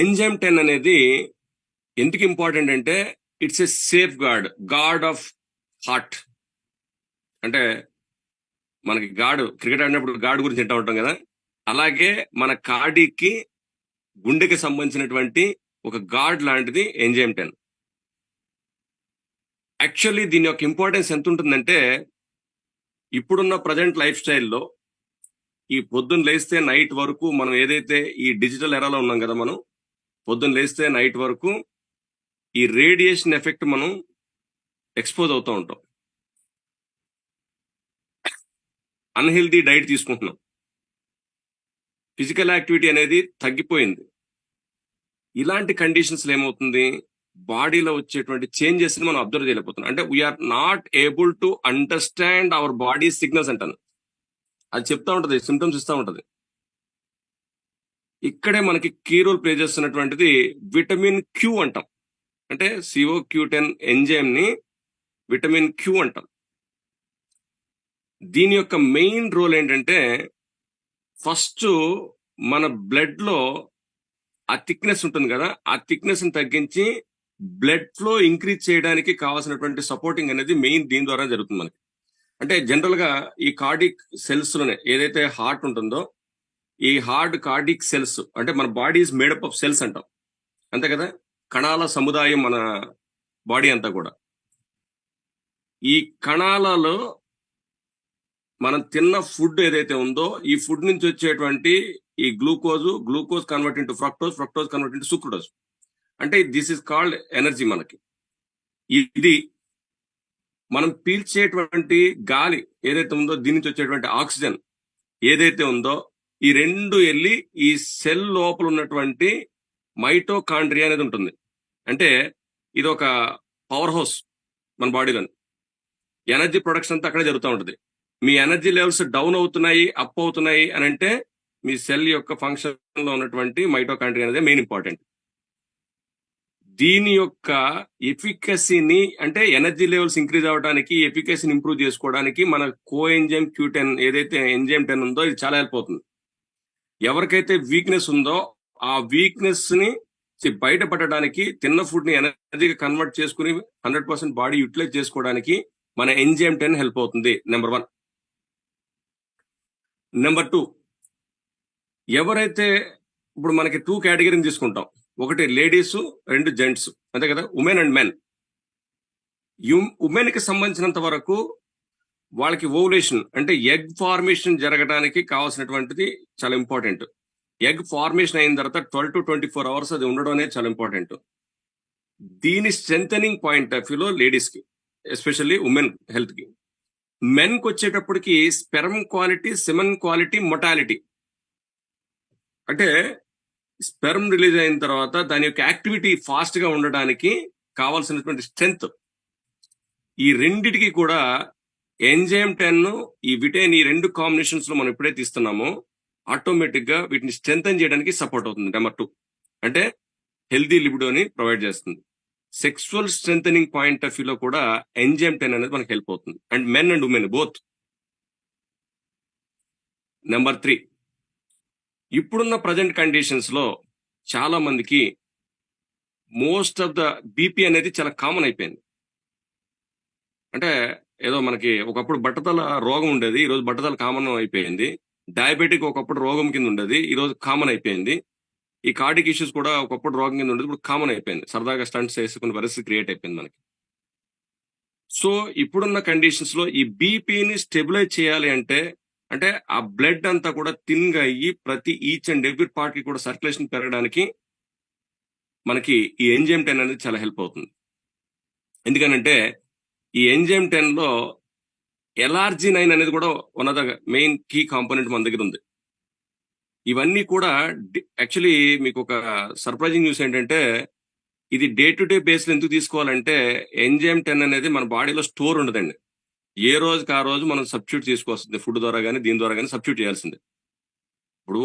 Enzyme ten అనేది ఎందుకు important అంటే it's a safeguard guard of heart. అంటే మనకి గాడు క్రికెట్ ఆడినప్పుడు గాడ్ గురించి వింటూ ఉంటాం కదా. అలాగే మన కార్డీకి గుండెకి సంబంధించినటువంటి ఒక గాడ్ లాంటిది ఎంజైమ్ టెన్. యాక్చువల్లీ దీని యొక్క ఇంపార్టెన్స్ ఎంత ఉంటుందంటే ఇప్పుడున్న ప్రజెంట్ లైఫ్ స్టైల్లో ఈ పొద్దున్న లేస్తే నైట్ వరకు మనం ఏదైతే ఈ డిజిటల్ ఎరాలో ఉన్నాం కదా మనం పొద్దున్న లేస్తే నైట్ వరకు ఈ రేడియేషన్ ఎఫెక్ట్ మనం ఎక్స్పోజ్ అవుతూ ఉంటాం. అన్హెల్దీ డైట్ తీసుకుంటున్నాం. ఫిజికల్ యాక్టివిటీ అనేది తగ్గిపోయింది. ఇలాంటి కండిషన్స్లో ఏమవుతుంది? బాడీలో వచ్చేటువంటి చేంజెస్ని మనం అబ్జర్వ్ చేయలేకపోతున్నాం. అంటే we're not able to understand our body signals అంటాను. అది చెప్తా ఉంటుంది సిమ్టమ్స్ ఇస్తా ఉంటది. ఇక్కడే మనకి కీ రోల్ ప్లే చేస్తున్నటువంటిది విటమిన్ క్యూ అంటాం. అంటే సిఓ క్యూ టెన్ ఎంజైమ్ని విటమిన్ క్యూ అంటాం. దీని యొక్క మెయిన్ రోల్ ఏంటంటే ఫస్ట్ మన బ్లడ్లో ఆ థిక్నెస్ ఉంటుంది కదా ఆ థిక్నెస్ని తగ్గించి బ్లడ్ ఫ్లో ఇంక్రీజ్ చేయడానికి కావాల్సినటువంటి సపోర్టింగ్ అనేది మెయిన్ దీని ద్వారా జరుగుతుంది మనకి. అంటే జనరల్గా ఈ కార్డిక్ సెల్స్లోనే ఏదైతే హార్ట్ ఉంటుందో ఈ హార్డ్ కార్డిక్ సెల్స్ అంటే మన body is made up of cells అంటాం. అంతే కదా? కణాల సముదాయం మన బాడీ అంతా కూడా. ఈ కణాలలో మనం తిన్న ఫుడ్ ఏదైతే ఉందో ఈ ఫుడ్ నుంచి వచ్చేటువంటి ఈ glucose glucose convert into fructose fructose convert into sucrose. అంటే దిస్ ఇస్ కాల్డ్ ఎనర్జీ మనకి. ఇది మనం పీల్చేటువంటి గాలి ఏదైతే ఉందో దీని నుంచి వచ్చేటువంటి ఆక్సిజన్ ఏదైతే ఉందో ఈ రెండు వెళ్ళి ఈ సెల్ లోపల ఉన్నటువంటి మైటోకాండ్రియా అనేది ఉంటుంది. అంటే ఇది ఒక పవర్ హౌస్ మన బాడీలో ఎనర్జీ ప్రొడక్షన్ అంతా అక్కడే జరుగుతూ ఉంటుంది. మీ ఎనర్జీ లెవెల్స్ డౌన్ అవుతున్నాయి అప్ అవుతున్నాయి అని అంటే మీ సెల్ యొక్క ఫంక్షన్లో ఉన్నటువంటి మైటోకాండ్రియా అనేది మెయిన్ ఇంపార్టెంట్ దీని యొక్క ఎఫికసీని అంటే ఎనర్జీ లెవెల్స్ ఇంక్రీజ్ అవ్వడానికి ఎఫికసీని ఇంప్రూవ్ చేసుకోవడానికి మన కో ఎంజైమ్ క్యూ టెన్ ఏదైతే ఎంజైమ్ టెన్ ఉందో ఇది చాలా హెల్ప్ అవుతుంది. ఎవరికైతే వీక్నెస్ ఉందో ఆ వీక్నెస్ని బయటపడడానికి తిన్న ఫుడ్ని ఎనర్జీగా కన్వర్ట్ చేసుకుని హండ్రెడ్ పర్సెంట్ బాడీ యూటిలైజ్ చేసుకోవడానికి మన ఎంజైమ్ టెన్ హెల్ప్ అవుతుంది. నెంబర్ వన్ నెంబర్ టూ ఎవరైతే ఇప్పుడు మనకి టూ కేటగిరీని తీసుకుంటాం. ఒకటి లేడీస్ రెండు జెంట్స్ అంతే కదా? ఉమెన్ అండ్ మెన్ ఉమెన్కి సంబంధించినంత వరకు వాళ్ళకి ఓవులేషన్ అంటే ఎగ్ ఫార్మేషన్ జరగడానికి కావాల్సినటువంటిది చాలా ఇంపార్టెంట్ ఎగ్ ఫార్మేషన్ అయిన తర్వాత twelve to twenty four hours అది ఉండడం అనేది చాలా ఇంపార్టెంట్ దీని స్ట్రెంగ్ పాయింట్ ఆఫ్ వ్యూలో లేడీస్కి ఎస్పెషల్లీ ఉమెన్ హెల్త్కి మెన్కి వచ్చేటప్పటికి sperm quality semen quality motility అంటే స్పెర్మ్ రిలీజ్ అయిన తర్వాత దాని యొక్క యాక్టివిటీ ఫాస్ట్గా ఉండడానికి కావాల్సినటువంటి స్ట్రెంగ్త్ ఈ రెండిటికి కూడా ఎంజైమ్ టెన్ ఈ విటైన్ ఈ రెండు కాంబినేషన్స్లో మనం ఎప్పుడైతే ఇస్తున్నామో ఆటోమేటిక్గా వీటిని స్ట్రెంగ్ చేయడానికి సపోర్ట్ అవుతుంది. నెంబర్ టూ అంటే హెల్దీ లిబిడోని ప్రొవైడ్ చేస్తుంది. సెక్సువల్ స్ట్రెంగ్ పాయింట్ ఆఫ్ వ్యూలో కూడా ఎంజైమ్ టెన్ అనేది మనకి హెల్ప్ అవుతుంది. And men and women both number three ఇప్పుడున్న ప్రజెంట్ కండిషన్స్లో చాలా మందికి మోస్ట్ ఆఫ్ ద బీపీ అనేది చాలా కామన్ అయిపోయింది. అంటే ఏదో మనకి ఒకప్పుడు బట్టతల రోగం ఉండేది ఈ రోజు బట్టతల కామన్ అయిపోయింది. డయాబెటిక్ ఒకప్పుడు రోగం కింద ఉండేది ఈ రోజు కామన్ అయిపోయింది. ఈ కార్డిక్ ఇష్యూస్ కూడా ఒకప్పుడు రోగం కింద ఉండేది ఇప్పుడు కామన్ అయిపోయింది. సరదాగా స్టంట్స్ వేసుకునే పరిస్థితి క్రియేట్ అయిపోయింది మనకి. సో ఇప్పుడున్న కండిషన్స్లో ఈ బీపీని స్టెబిలైజ్ చేయాలి అంటే అంటే ఆ బ్లడ్ అంతా కూడా థిన్ అయ్యి ప్రతి ఈచ్ అండ్ ఎవ్రీ పార్ట్కి కూడా సర్క్యులేషన్ పెరగడానికి మనకి ఈ ఎంజైమ్ టెన్ అనేది చాలా హెల్ప్ అవుతుంది. ఎందుకనంటే ఈ ఎంజైమ్ టెన్లో ఎలార్జీ నైన్ అనేది కూడా one of the main key component మన దగ్గర ఉంది. ఇవన్నీ కూడా యాక్చువల్లీ మీకు ఒక సర్ప్రైజింగ్ న్యూస్ ఏంటంటే ఇది డే టు డే బేస్ ఎందుకు తీసుకోవాలంటే ఎంజైమ్ టెన్ అనేది మన బాడీలో స్టోర్ ఉండదండి. ఏ రోజుకి ఆ రోజు మనం సబ్స్టిట్యూట్ చేసుకోవాల్సింది ఫుడ్ ద్వారా కానీ దీని ద్వారా కానీ సబ్స్టిట్యూట్ చేయాల్సిందే. ఇప్పుడు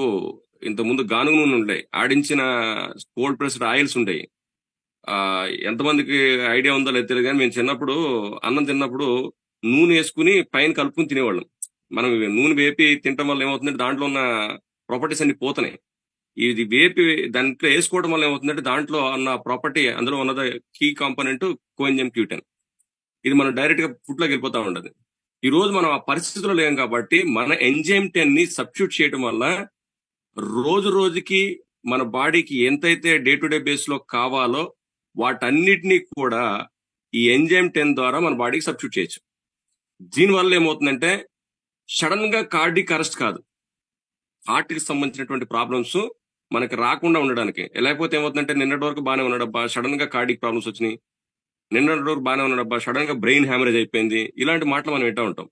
ఇంతకుముందు గానుగు నూనె ఉండే ఆడించిన కోల్డ్ ప్రెస్డ్ ఆయిల్స్ ఉంటాయి ఎంతమందికి ఐడియా ఉందో లేదు తెలియదు కానీ మేము చిన్నప్పుడు అన్నం తిన్నప్పుడు నూనె వేసుకుని పైన కలుపుకుని తినేవాళ్ళం. మనం నూనె వేపి తినటం వల్ల ఏమవుతుందంటే దాంట్లో ఉన్న ప్రాపర్టీస్ అన్ని పోతున్నాయి. ఇది వేపి దాంట్లో వేసుకోవడం వల్ల ఏమవుతుందంటే దాంట్లో ఉన్న ప్రాపర్టీ అందులో ఉన్నది కీ కాంపోనెంట్ కోఎంజమ్ క్యూటెన్ ఇది మనం డైరెక్ట్గా ఫుడ్లోకి వెళ్ళిపోతా ఉండదు ఈ రోజు మనం ఆ పరిస్థితుల్లో లేం కాబట్టి మన ఎంజైమ్ టెన్ని సబ్స్టిట్యూట్ చేయడం వల్ల రోజు రోజుకి మన బాడీకి ఎంతైతే డే టు డే బేస్లో కావాలో వాటన్నిటినీ కూడా ఈ ఎంజైమ్ టెన్ ద్వారా మన బాడీకి సబ్స్టిట్యూట్ చేయొచ్చు. దీని వల్ల ఏమవుతుందంటే సడన్గా కార్డిక్ అరెస్ట్ కాదు. హార్ట్కి సంబంధించినటువంటి ప్రాబ్లమ్స్ మనకి రాకుండా ఉండడానికి. లేకపోతే ఏమవుతుందంటే నిన్నటి వరకు బాగానే ఉన్నాడబ్బా సడన్గా కార్డిక్ ప్రాబ్లమ్స్ వచ్చినాయి. నిన్నటి వరకు బాగానే ఉన్నాడబ్బా సడన్గా బ్రెయిన్ హ్యామరేజ్ అయిపోయింది. ఇలాంటి మాటలు మనం వింటూ ఉంటాం.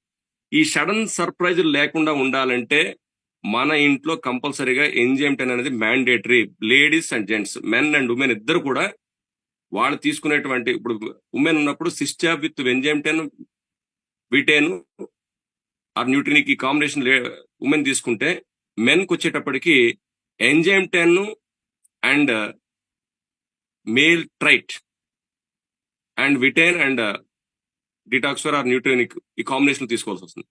ఈ సడన్ సర్ప్రైజ్ లేకుండా ఉండాలంటే మన ఇంట్లో కంపల్సరీగా ఎంజిఎం టెన్ అనేది mandatory. Ladies and gents men and women ఇద్దరు కూడా వాళ్ళు తీసుకునేటువంటి ఇప్పుడు ఉమెన్ ఉన్నప్పుడు సిస్టా విత్ వెంజెంటెన్ టెన్ విటేన్ ఆర్ న్యూట్రినిక్ ఈ కాంబినేషన్ ఉమెన్ తీసుకుంటే మెన్కి వచ్చేటప్పటికి enzyme ten and male trait and విటైన్ అండ్ డిటాక్స్ఫర్ ఆర్ న్యూట్రినిక్ ఈ కాంబినేషన్ తీసుకోవాల్సి వస్తుంది.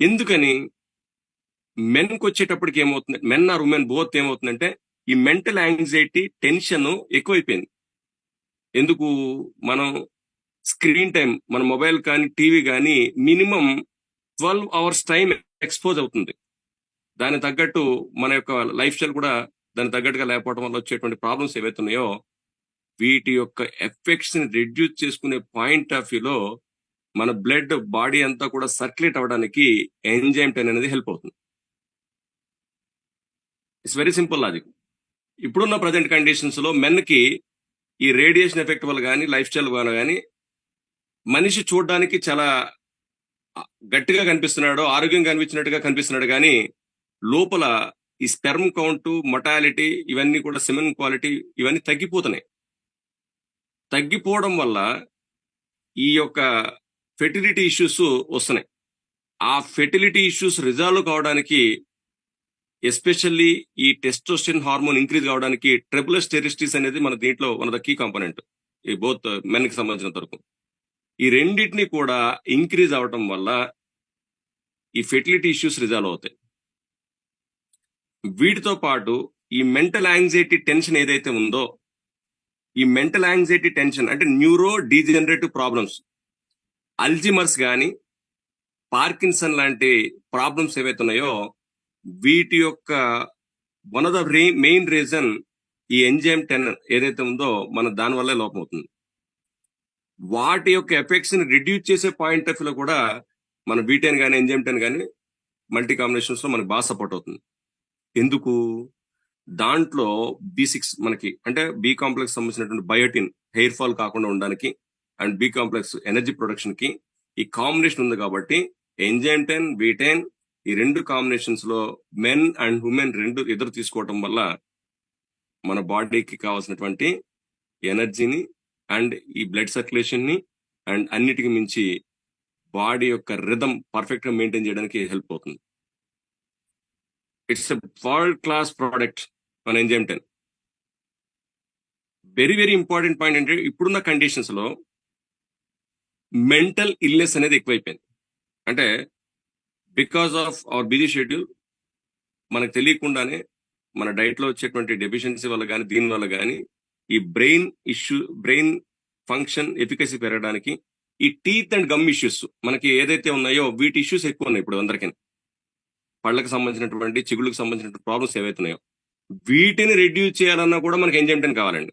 ఎందుకని? మెన్కి వచ్చేటప్పటికి ఏమవుతుంది? మెన్ ఆర్ ఉమెన్ బోత్ ఏమవుతుందంటే ఈ మెంటల్ యాంగ్జైటీ టెన్షన్ ఎక్కువైపోయింది. ఎందుకు మనం స్క్రీన్ టైం మన మొబైల్ కానీ టీవీ కానీ minimum twelve hours time expose అవుతుంది. దానికి తగ్గట్టు మన యొక్క లైఫ్ స్టైల్ కూడా దానికి తగ్గట్టుగా లేకపోవడం వల్ల వచ్చేటువంటి ప్రాబ్లమ్స్ ఏవైతున్నాయో వీటి యొక్క ఎఫెక్ట్స్ని రిడ్యూస్ చేసుకునే పాయింట్ ఆఫ్ వ్యూలో మన బ్లడ్ బాడీ అంతా కూడా సర్క్యులేట్ అవ్వడానికి ఎంజైమ్ టెన్ అనేది హెల్ప్ అవుతుంది. It's very simple logic. ఇప్పుడున్న ప్రజెంట్ కండిషన్స్లో మెన్కి ఈ రేడియేషన్ ఎఫెక్ట్ వల్ల కానీ లైఫ్ స్టైల్ వల్ల కానీ మనిషి చూడడానికి చాలా గట్టిగా కనిపిస్తున్నాడు ఆరోగ్యంగా కనిపించినట్టుగా కనిపిస్తున్నాడు కానీ లోపల ఈ స్పెర్మ్ కౌంట్ మొటాలిటీ ఇవన్నీ కూడా సిమెన్ క్వాలిటీ ఇవన్నీ తగ్గిపోతున్నాయి. తగ్గిపోవడం వల్ల ఈ యొక్క ఫెర్టిలిటీ ఇష్యూస్ వస్తున్నాయి. ఆ ఫెర్టిలిటీ ఇష్యూస్ రిజాల్వ్ కావడానికి ఎస్పెషల్లీ ఈ టెస్టోస్టిన్ హార్మోన్ ఇంక్రీజ్ కావడానికి ట్రిపులస్ టెరిస్టిస్ అనేది మన దీంట్లో వన్ ద కీ కాంపోనెంట్. ఈ బోత్ మెన్కి సంబంధించిన సంబంధించినంత వరకు ఈ రెండింటిని కూడా ఇంక్రీజ్ అవటం వల్ల ఈ ఫెర్టిలిటీ ఇష్యూస్ రిజాల్వ్ అవుతాయి. వీటితో పాటు ఈ మెంటల్ యాంగ్జైటీ టెన్షన్ ఏదైతే ఉందో ఈ మెంటల్ యాంగ్జైటీ టెన్షన్ అంటే న్యూరో డీజనరేటివ్ ప్రాబ్లమ్స్ అల్జిమర్స్ కానీ పార్కిన్సన్ లాంటి ప్రాబ్లమ్స్ ఏవైతే ఉన్నాయో వీటి యొక్క one of the main reason ఈ ఎంజైమ్ టెన్ ఏదైతే ఉందో మన దాని వల్లే లోపం అవుతుంది. వాటి యొక్క ఎఫెక్ట్స్ని రిడ్యూస్ చేసే పాయింట్ ఆఫ్లో కూడా మన బీటెన్ కానీ ఎంజైమ్ టెన్ కానీ మల్టీ కాంబినేషన్స్లో మనకి బాగా సపోర్ట్ అవుతుంది. ఎందుకు? దాంట్లో బి సిక్స్ మనకి అంటే బి కాంప్లెక్స్ సంబంధించినటువంటి బయోటిన్ హెయిర్ ఫాల్ కాకుండా ఉండడానికి అండ్ బి కాంప్లెక్స్ ఎనర్జీ ప్రొడక్షన్కి ఈ కాంబినేషన్ ఉంది కాబట్టి ఎంజైమ్ టెన్ బీటెన్ ఈ రెండు కాంబినేషన్స్లో మెన్ అండ్ ఉమెన్ రెండు ఎదురు తీసుకోవటం వల్ల మన బాడీకి కావాల్సినటువంటి ఎనర్జీని అండ్ ఈ బ్లడ్ సర్క్యులేషన్ని అండ్ అన్నిటికి మించి బాడీ యొక్క రిధం పర్ఫెక్ట్గా మెయింటైన్ చేయడానికి హెల్ప్ అవుతుంది. It's a world class product మన enzyme ten very very important point అంటే ఇప్పుడున్న కండిషన్స్లో మెంటల్ ఇల్నెస్ అనేది ఎక్కువైపోయింది. అంటే because of our busy schedule మనకు తెలియకుండానే మన డైట్లో వచ్చేటువంటి డెఫిషియన్సీ వల్ల కానీ దీని వల్ల కానీ ఈ brain issue brain function efficacy పెరగడానికి ఈ టీత్ అండ్ గమ్ ఇష్యూస్ మనకి ఏదైతే ఉన్నాయో వీటి ఇష్యూస్ ఎక్కువ ఉన్నాయి ఇప్పుడు అందరికీ. పళ్ళకి సంబంధించినటువంటి చిగుళ్ళకి సంబంధించిన ప్రాబ్లమ్స్ ఏవైతే ఉన్నాయో వీటిని రెడ్యూస్ చేయాలన్నా కూడా మనకి ఎంజైమ్టెన్ కావాలండి.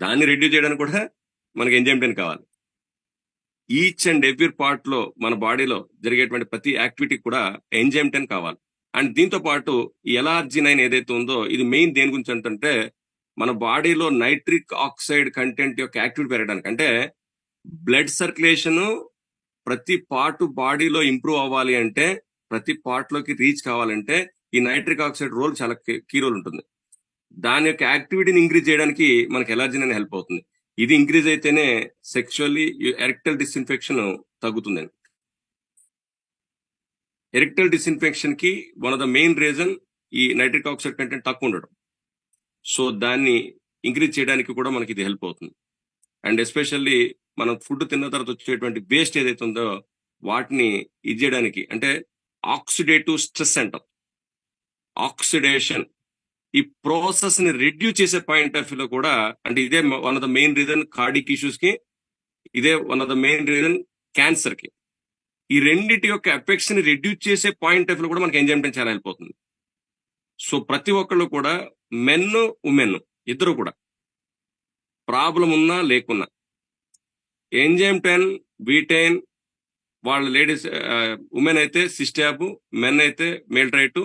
దాన్ని రెడ్యూస్ చేయడానికి కూడా మనకి ఎంజైమ్టెన్ కావాలి. ఈచ్ అండ్ ఎవ్రీ పార్ట్లో మన బాడీలో జరిగేటువంటి ప్రతి యాక్టివిటీ కూడా ఎంజైమ్ టెన్ కావాలి. అండ్ దీంతో పాటు ఈ ఎలార్జినైన్ ఏదైతే ఉందో ఇది మెయిన్ దేని గురించి అంటే మన బాడీలో నైట్రిక్ ఆక్సైడ్ కంటెంట్ యొక్క యాక్టివిటీ పెరగడానికి. అంటే బ్లడ్ సర్క్యులేషన్ ప్రతి పార్ట్ బాడీలో ఇంప్రూవ్ అవ్వాలి అంటే ప్రతి పార్ట్లోకి రీచ్ కావాలంటే ఈ నైట్రిక్ ఆక్సైడ్ రోల్ చాలా కీ రోల్ ఉంటుంది. దాని యొక్క యాక్టివిటీని ఇంక్రీజ్ చేయడానికి మనకి ఎలర్జీ అనేది హెల్ప్ అవుతుంది. ఇది ఇంక్రీజ్ అయితేనే సెక్షువల్లీ ఎరెక్టల్ డిస్ఇన్ఫెక్షన్ తగ్గుతుందని erectile డిస్ఇన్ఫెక్షన్కి one of the main reason ఈ నైట్రిక్ ఆక్సైడ్ కంటెంట్ తక్కువ ఉండడం. సో దాన్ని ఇంక్రీజ్ చేయడానికి కూడా మనకి ఇది హెల్ప్ అవుతుంది. అండ్ ఎస్పెషల్లీ మనం ఫుడ్ తిన్న తర్వాత వచ్చేటువంటి వేస్ట్ ఏదైతే ఉందో వాటిని ఇది చేయడానికి అంటే ఆక్సిడేటివ్ స్ట్రెస్ అంటాం. ఆక్సిడేషన్ ఈ ప్రాసెస్ని రెడ్యూస్ చేసే పాయింట్ ఆఫ్ వ్యూలో కూడా అంటే ఇదే one of the main reason cardiac ఇష్యూస్కి ఇదే one of the main reason క్యాన్సర్కి. ఈ రెండింటి యొక్క ఎఫెక్ట్స్ని రెడ్యూస్ చేసే పాయింట్ ఆఫ్ కూడా మనకి ఎంజైమ్ టెన్ చాలా వెళ్ళిపోతుంది సో ప్రతి ఒక్కళ్ళు కూడా మెన్ ఉమెన్ ఇద్దరు కూడా ప్రాబ్లం ఉన్నా లేకున్నా ఎంజైమ్ టెన్ బీటెన్ వాళ్ళ లేడీస్ ఉమెన్ uh, అయితే సిస్టాబ్ మెన్ అయితే మేల్ట్రైటు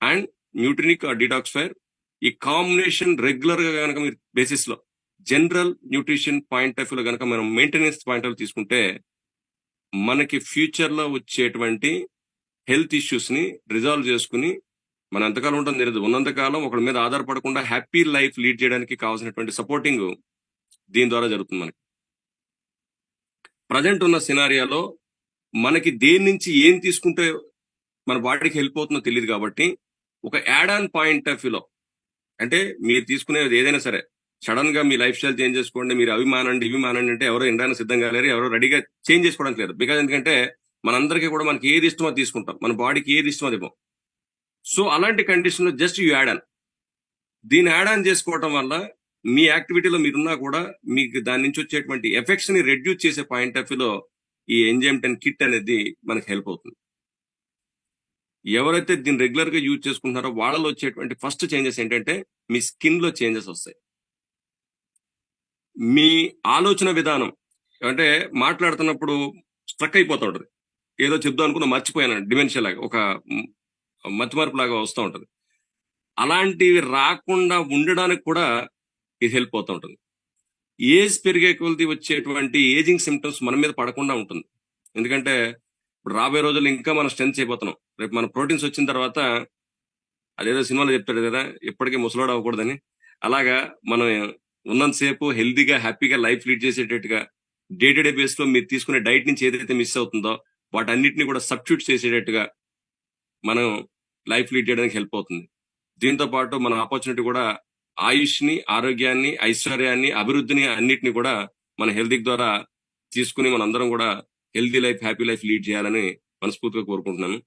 అండ్ న్యూట్రినిక్ డిటాక్స్ఫైర్. ఈ కాంబినేషన్ రెగ్యులర్గా కనుక మీరు బేసిస్లో general nutrition point of view లో కనుక మనం మెయింటెనెన్స్ పాయింట్ ఆఫ్ తీసుకుంటే మనకి ఫ్యూచర్లో వచ్చేటువంటి హెల్త్ ఇష్యూస్ని రిజాల్వ్ చేసుకుని మన ఎంతకాలం ఉంటుంది తెలియదు ఉన్నంతకాలం ఒకరి మీద ఆధారపడకుండా హ్యాపీ లైఫ్ లీడ్ చేయడానికి కావాల్సినటువంటి సపోర్టింగ్ దీని ద్వారా జరుగుతుంది మనకి. ప్రజెంట్ ఉన్న సినారియాలో మనకి దేని నుంచి ఏం తీసుకుంటే మన బాడీకి హెల్ప్ అవుతుందో తెలియదు కాబట్టి ఒక యాడ్ ఆన్ పాయింట్ ఆఫ్ వ్యూలో అంటే మీరు తీసుకునేది ఏదైనా సరే సడన్గా మీ లైఫ్ స్టైల్ చేంజ్ చేసుకోండి మీరు అవి మానండి ఇవి మానండి అంటే ఎవరో ఇండానికి సిద్ధంగా లేరు ఎవరో రెడీగా చేంజ్ చేసుకోవడానికి లేరు బికాజ్ ఎందుకంటే మనందరికీ కూడా మనకి ఏది ఇష్టమో తీసుకుంటాం. మన బాడీకి ఏది ఇష్టమో ఇవ్వం. సో అలాంటి కండిషన్లో జస్ట్ యూ యాడ్ ఆన్ దీన్ని యాడ్ ఆన్ చేసుకోవటం వల్ల మీ యాక్టివిటీలో మీరున్నా కూడా మీకు దాని నుంచి వచ్చేటువంటి ఎఫెక్ట్స్ని రెడ్యూస్ చేసే పాయింట్ ఆఫ్ వ్యూలో ఈ ఎంజైమ్ టెన్ కిట్ అనేది మనకి హెల్ప్ అవుతుంది. ఎవరైతే దీన్ని రెగ్యులర్గా యూజ్ చేసుకుంటున్నారో వాళ్ళలో వచ్చేటువంటి ఫస్ట్ చేంజెస్ ఏంటంటే మీ స్కిన్లో చేంజెస్ వస్తాయి. మీ ఆలోచన విధానం అంటే మాట్లాడుతున్నప్పుడు స్ట్రక్ అయిపోతూ ఉంటుంది. ఏదో చెప్దాం అనుకున్న మర్చిపోయాను డిమెన్షియా లాగా ఒక మతిమార్పు లాగా వస్తూ ఉంటుంది. అలాంటివి రాకుండా ఉండడానికి కూడా ఇది హెల్ప్ అవుతూ ఉంటుంది. ఏజ్ పెరిగే కొలది వచ్చేటువంటి ఏజింగ్ సిమ్టమ్స్ మన మీద పడకుండా ఉంటుంది. ఎందుకంటే ఇప్పుడు రాబోయే రోజుల్లో ఇంకా మనం స్ట్రెంత్ అయిపోతున్నాం రేపు మన ప్రోటీన్స్ వచ్చిన తర్వాత అదేదో సినిమాలో చెప్తాడు కదా ఎప్పటికీ ముసలోడు అవ్వకూడదని. అలాగా మనం ఉన్నంతసేపు హెల్దీగా హ్యాపీగా లైఫ్ లీడ్ చేసేటట్టుగా డే టు డే బేస్లో మీరు తీసుకునే డైట్ నుంచి ఏదైతే మిస్ అవుతుందో వాటన్నిటిని కూడా సబ్స్టిట్యూట్ చేసేటట్టుగా మనం లైఫ్ లీడ్ చేయడానికి హెల్ప్ అవుతుంది. దీంతో పాటు మన ఆపర్చునిటీ కూడా ఆయుష్ని ఆరోగ్యాన్ని ఐశ్వర్యాన్ని అభివృద్ధిని అన్నిటిని కూడా మన హెల్తీ ద్వారా తీసుకుని మనందరం కూడా healthy life happy life lead చేయాలని మనస్ఫూర్తిగా కోరుకుంటున్నాను.